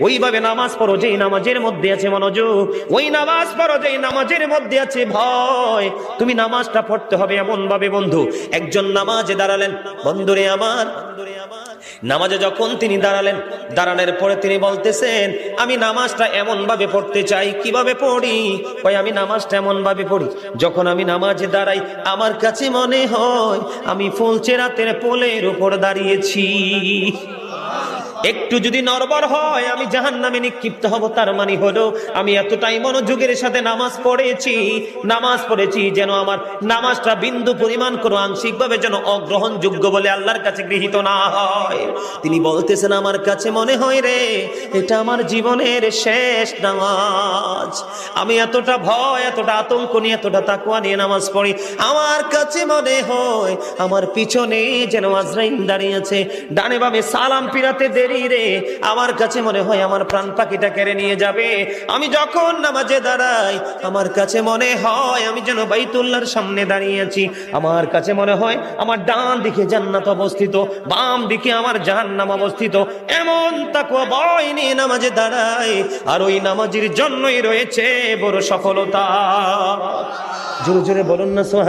ওইভাবে নামাজ পড়ো, যেই নামাজের মধ্যে আছে মনোযোগ। ওই নামাজ পড়ো, যেই নামাজের মধ্যে আছে ভয়। তুমি নামাজটা পড়তে হবে এমন ভাবে বন্ধু। একজন নামাজে দাঁড়ালেন, বন্ধুরে আমার, নামাজে যখন তিনি দাঁড়ালেন, দাঁড়ানোর পরে তিনি বলতেছেন, আমি নামাজটা এমন ভাবে পড়তে চাই, কীভাবে পড়ি? কই আমি নামাজটা এমন ভাবে পড়ি, যখন আমি নামাজে দাঁড়াই, আমার কাছে মনে হয়, আমি ফুলচে রাতের পোলের উপর দাঁড়িয়েছি। একটু যদি নরবর হয়, আমি জাহান নামে নিক্ষিপ্ত হব, তার মানে হলো আমি এতটাই মনোযোগের সাথে নামাজ পড়েছি নামাজ পড়েছি যেন আমার নামাজটা বিন্দু পরিমাণ কোনো আংশিক ভাবে যেন অগ্রহণযোগ্য বলে আল্লাহর কাছে গৃহীত না হয়। তিনি বলতেছেন, আমার কাছে মনে হয় রে, এটা আমার জীবনের শেষ নামাজ। আমি এতটা ভয়, এতটা আতঙ্ক নিয়ে, এতটা তাকুয়া নিয়ে নামাজ পড়ি। আমার কাছে মনে হয়, আমার পিছনে যেন আজরাইন দাঁড়িয়ে আছে। ডানে বামে সালাম পিরাতে দেরি রে। আমার কাছে মনে হয় আমার প্রাণ পাখিটা কেড়ে নিয়ে যাবে। আমি যখন নামাজে দাঁড়াই, আমার কাছে মনে হয় আমি যেন বাইতুল্লাহর সামনে দাঁড়িয়ে আছি আমার কাছে মনে হয় আমার ডান দিকে জান্নাত অবস্থিত, বাম দিকে আমার জাহান্নাম অবস্থিত। এমন তাকুয়া ভয় নিয়ে নামাজে দাঁড়াই, আর ওই নামাজের জন্যই রয়েছে বড় সফলতা। জোরে জোরে বলুন না সোহা